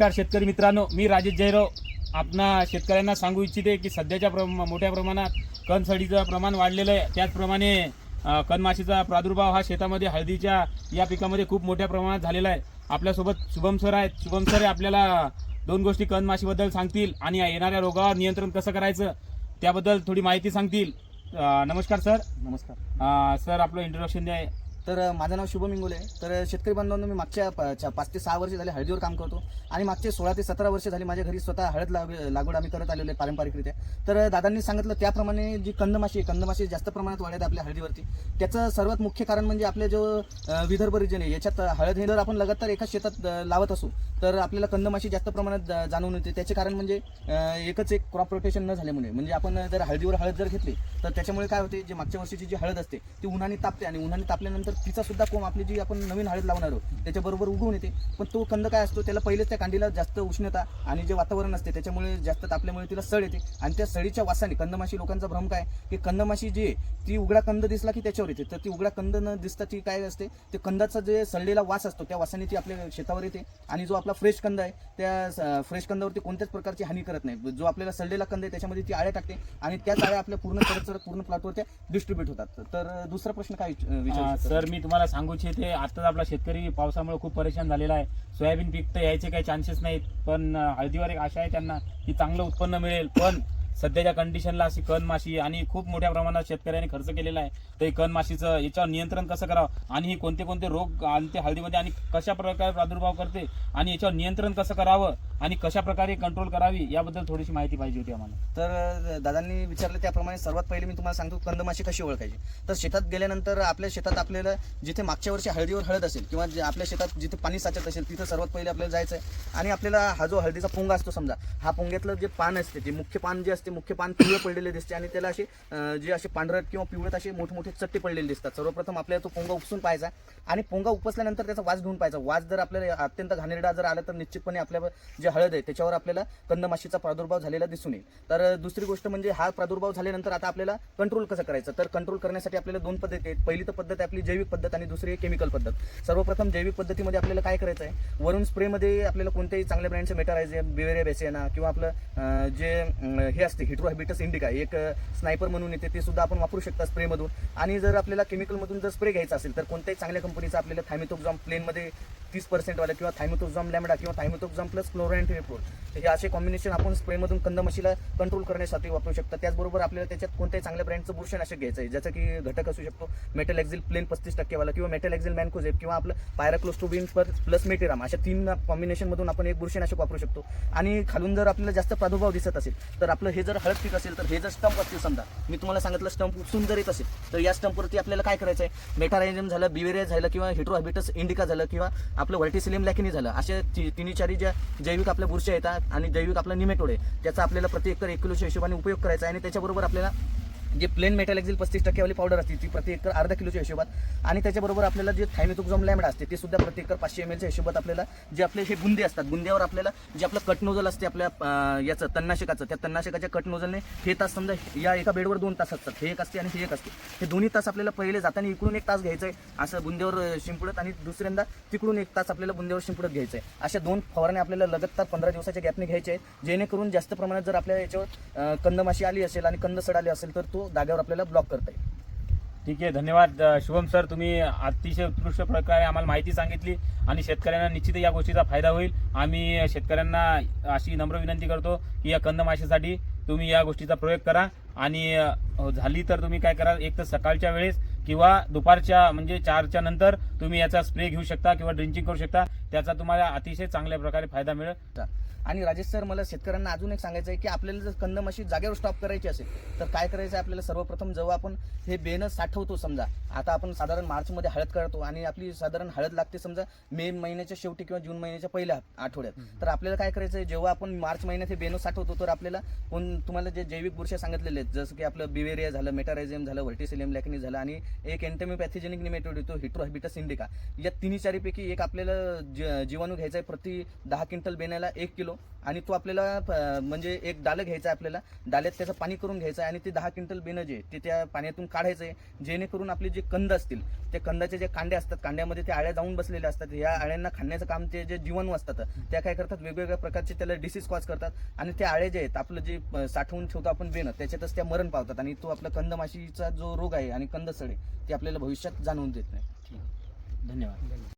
नमस्कार शेतकरी मित्रांनो मी राजेश जयराव. आपणा शेतकऱ्यांना सांगू इच्छिते की सध्याच्या प्रम मोठ्या प्रमाणात कणसडीचं प्रमाण वाढलेलं आहे. त्याचप्रमाणे कणमाशीचा प्रादुर्भाव हा शेतामध्ये हळदीच्या या पिकामध्ये खूप मोठ्या प्रमाणात झालेला आहे. आपल्यासोबत शुभम सर आहेत. शुभम सर आपल्याला दोन गोष्टी कणमाशीबद्दल सांगतील आणि येणाऱ्या रोगावर नियंत्रण कसं करायचं त्याबद्दल थोडी माहिती सांगतील. नमस्कार सर. नमस्कार. सर आपलं इंट्रोडक्शन द्या. तर माझं नाव शुभम इंगोले तर शेतकरी बांधवांनो मी मागच्या पाच ते सहा वर्ष झाले हळदीवर काम करतो आणि मागचे सोळा ते सतरा वर्ष झाली माझ्या घरी स्वतः हळद लाग लागवड आम्ही करत आलेलो आहे पारंपरिकरित्या. तर दादांनी सांगितलं त्याप्रमाणे जी कंदमाशी आहे कंदमाशी जास्त प्रमाणात वाढत आहे आपल्या हळदीवरती. त्याचं सर्वात मुख्य कारण म्हणजे आपले जो विदर्भ रिजन आहे याच्यात हळद हे जर आपण लगातार एकाच शेतात लावत असू तर आपल्याला कंदमाशी जास्त प्रमाणात जाणून येते. त्याचे कारण म्हणजे एकच एक क्रॉप रोटेशन न झाल्यामुळे. म्हणजे आपण जर हळदीवर हळद जर घेतली तर त्याच्यामुळे काय होते जे मागच्या वर्षीची जी हळद असते ती उन्हाने तापते आणि उन्हाने तापल्यानंतर तिचा सुद्धा कोंब आपली जी आपण नवीन हळद लावणार आहोत त्याच्याबरोबर उगवून येते. पण तो कंद काय असतो त्याला पहिलेच त्या कांडीला जास्त उष्णता आणि जे वातावरण असते त्याच्यामुळे जास्त तापल्यामुळे तिला सड येते. आणि त्या सडीच्या वासाने कंदमाशी लोकांचा भ्रम काय की कंदमाशी जी आहे ती उघडा कंद दिसला की त्याच्यावर येते. तर ती उघडा कंद न दिसता ती काय असते ते कंदाचा जे सडलेला वास असतो त्या वासाने ती आपल्या शेतावर येते. आणि जो आपला फ्रेश कंद आहे त्या फ्रेश कंदावरती कोणत्याच प्रकारची हानी करत नाही. जो आपल्याला सडलेला कंद आहे त्याच्यामध्ये ती आळ्या टाकते आणि त्याच आळ्या आपल्या पूर्ण चढत चढत पूर्ण प्लॉटवर त्या डिस्ट्रीब्यूट होतात. तर दुसरा प्रश्न काय विचारू तर सर मी तुम्हाला सांगू इच्छिते आताच आपला शेतकरी पावसामुळे खूप परेशान झालेला आहे. सोयाबीन पीक तर यायचे काही चान्सेस नाहीत पण हळदीवर एक आशा आहे त्यांना की चांगलं उत्पन्न मिळेल. पण सध्याच्या कंडिशनला अशी कण माशी आणि खूप मोठ्या प्रमाणात शेतकऱ्यांनी खर्च केलेला आहे. तर हे कण माशीचं याच्यावर नियंत्रण कसं करावं? आणि हे कोणते कोणते रोग आणते हळदीमध्ये आणि कशा प्रकारे प्रादुर्भाव करते? आणि याच्यावर नियंत्रण कसं करावं? आणि कशा प्रकारे कंट्रोल करावी याबद्दल थोडीशी माहिती पाहिजे होती आम्हाला. तर दादांनी विचारलं त्याप्रमाणे सर्वात पहिले मी तुम्हाला सांगतो कंदमाशी कशी ओळखायची? तर शेतात गेल्यानंतर आपल्या शेतात आपल्याला जिथे मागच्या वर्षी हळदीवर हळद असेल किंवा जे आपल्या शेतात जिथे पाणी साचत असेल तिथं सर्वात पहिले आपल्याला जायचं आहे आणि आपल्याला हा जो हळदीचा पोंगा असतो समजा हा पोंग्यातलं जे पान असते जे मुख्य पान जे असते मुख्य पान पिवळं पडलेले दिसते आणि त्याला असे जे असे पांढरट किंवा पिवळत असे मोठमोठे चट्टे पडलेले दिसतात. सर्वप्रथम आपल्याला तो पोंगा उपसून पाहायचा आणि पोंगा उपसल्यानंतर त्याचा वास घेऊन पाहायचा. वास जर आपल्याला अत्यंत घाणेरडा जर आला तर निश्चितपणे आपल्या जे हळद आहे त्याच्यावर आपल्याला कंदमाशीचा प्रादुर्भाव झालेला दिसून येईल. तर दुसरी गोष्ट म्हणजे हा प्रादुर्भाव झाल्यानंतर आता आपल्याला कंट्रोल कसं करायचं? तर कंट्रोल करण्यासाठी आपल्याला दोन पद्धती आहेत. पहिली तर पद्धत आहे आपली जैविक पद्धत आणि दुसरी आहे केमिकल पद्धत. सर्वप्रथम जैविक पद्धतीमध्ये आपल्याला काय करायचं आहे? वरून स्प्रेमध्ये आपल्याला कोणत्याही चांगल्या ब्रँडचे मेटारायझे बिवेरिया बेसियाना किंवा आपलं जे हे असते हिट्रोहॅबिटस इंडिका एक स्नायपर म्हणून येते ते सुद्धा आपण वापरू शकता स्प्रेमधून आणि जर आपल्याला केमिकलमधून जर स्प्रे घ्यायचा असेल तर कोणत्याही चांगल्या कंपनीचा आपल्याला थायमिथोक्झॉम प्लेनमध्ये तीस पर्सेंटवाला किंवा थायमिथोक्झॉम लॅमडा किंवा थायमिथोक्झॉम प्लस क्लोरॅन्टिनिप्रोल हे असे कॉम्बिनेशन आपण स्प्रेमधून कंदमशीला कंट्रोल करण्यासाठी वापरू शकतो. त्याचबरोबर आपल्याला त्याच्यात कोणत्याही चांगल्या ब्रँडचं बुरशीनाशक घ्यायचं आहे ज्याचं की घटक असू शकतो. मेटल एक्झिल प्लेन पस्तीस टक्केवाला किंवा मेटल एक्झिल मॅनकोझेप किंवा आपलं पायराक्लोस्टोबिन प्लस मेटेराम अशा तीन कॉम्बिनेशनमधून आपण एक बुरशीनाशक वापरू शकतो. आणि खालून जर आपल्याला जास्त प्रादुर्भाव दिसत असेल तर आपलं हे जर हळद पीक असेल तर हे जर स्टंप असतील समजा. मी तुम्हाला सांगितलं स्टंप उपसून जर येत असेल तर या स्टंपवरती आपल्याला काय करायचं आहे मेटारायझम झालं बिवेरिया झालं किंवा हेट्रोहॅबिटस इंडिका झालं किंवा आपलं व्हर्टिसिलियम लॅकिनी झालं. असे ति- तिन्ही चारी ज्या जैविक आपल्या बुरशी येतात आणि जैविक आपलं निमेटोड आहे त्याचा आपल्याला प्रति एकर एक किलोच्या हिशोबाने उपयोग करायचा आहे आणि त्याच्याबरोबर आपल्याला जे प्लेन मेटल एक्झिल पस्तीस टक्केवाली पावडर असते ती प्रति एकर अर्धा किलोच्या हिशोबात. आणि त्याच्याबरोबर आपल्याला जे थायमिथोक्झॉम लॅमडा असते ते सुद्धा प्रति एकर पाचशे एम एलच्या हिशोबात आपल्याला जे आपले हे बुंदे असतात बुंद्यावर आपल्याला जे आपलं कट नोजल असते आपल्या याचं तन्नाशकाचं त्या तन्नाशकाच्या कट नोजलने हे तास समजा या एका बेडवर दोन तास असतात हे एक असते आणि हे एक असते. हे दोन्ही तास आपल्याला पहिले जाताना इकडून एक तास घ्यायचं आहे असं बुंद्यावर शिंपडत आणि दुसऱ्यांदा तिकडून एक तास आपल्याला बुंद्यावर शिंपडत घ्यायचं आहे अशा दोन फवारण्या आपल्याला लगातार पंधरा दिवसाच्या गॅपने घ्यायचे आहेत. जेणेकरून जास्त प्रमाणात जर आपल्या याच्यावर कंदमाशी आली असेल आणि कंद सड आली असेल तर तो जागेवर आपल्याला ब्लॉक करता येईल. ठीक आहे धन्यवाद. शुभम सर तुम्ही अतिशय उत्कृष्ट प्रकारे आम्हाला माहिती सांगितली आणि शेतकऱ्यांना निश्चित या गोष्टीचा फायदा होईल. आम्ही शेतकऱ्यांना अशी नम्र विनंती करतो की या कंदमाशीसाठी तुम्ही या गोष्टीचा प्रयोग करा आणि हो, झाली तर तुम्ही काय करा एक तर सकाळच्या वेळेस किंवा दुपारच्या म्हणजे चारच्या नंतर तुम्ही याचा स्प्रे घेऊ शकता किंवा ड्रिंचिंग करू शकता. त्याचा तुम्हाला अतिशय चांगल्या प्रकारे फायदा मिळेल. आणि राजेश सर मला शेतकऱ्यांना अजून एक सांगायचं आहे की आपल्याला जर कंदमाशी जागेवर स्टॉप करायची असेल तर काय करायचं आहे आपल्याला? सर्वप्रथम जेव्हा आपण हे बेनं साठवतो समजा आता आपण साधारण मार्चमध्ये हळद करतो आणि आपली साधारण हळद लागते समजा मे महिन्याच्या शेवटी किंवा जून महिन्याच्या पहिल्या आठवड्यात. तर आपल्याला काय करायचं आहे जेव्हा आपण मार्च महिन्यात हे बेनं साठवतो तर आपल्याला कोण तुम्हाला जे जैविक बुरशा सांगितलेले आहेत जसं की आपलं बिवेरिया झालं मेटारायझियम झालं व्हर्टिसिलियम लॅकनी झालं आणि एक एंटमी पॅथोजेनिक निमेटोड येतो हिट्रोहॅबिटस इंडिका. या तिन्ही चारीपैकी एक आपल्याला जी- जीवाणू घ्यायचा आहे प्रति दहा क्विंटल बेण्याला एक किलो आणि तो आपल्याला म्हणजे एक डालं घ्यायचं आहे आपल्याला. डाल्यात त्याचं पाणी करून घ्यायचं आहे आणि ते दहा क्विंटल बेणं जे आहे ते त्या पाण्यातून काढायचं आहे. जेणेकरून आपले जे कंद असतील त्या कंदाचे जे कांडे असतात कांड्यामध्ये ते आळ्या जाऊन बसलेल्या असतात. या आळ्यांना खाण्याचं काम ते जे जीवाणू असतात त्या काय करतात? वेगवेगळ्या प्रकारचे त्याला डिसीज कॉज करतात आणि ते आळे जे आहेत आपलं जे साठवून ठेवतो आपण बेणं त्याच्यातच त्या मरण पावतात आणि तो आपला कंदमाशीचा जो रोग आहे आणि कंद सडे ते आपल्याला भविष्यात जाणवून देत नाही. धन्यवाद.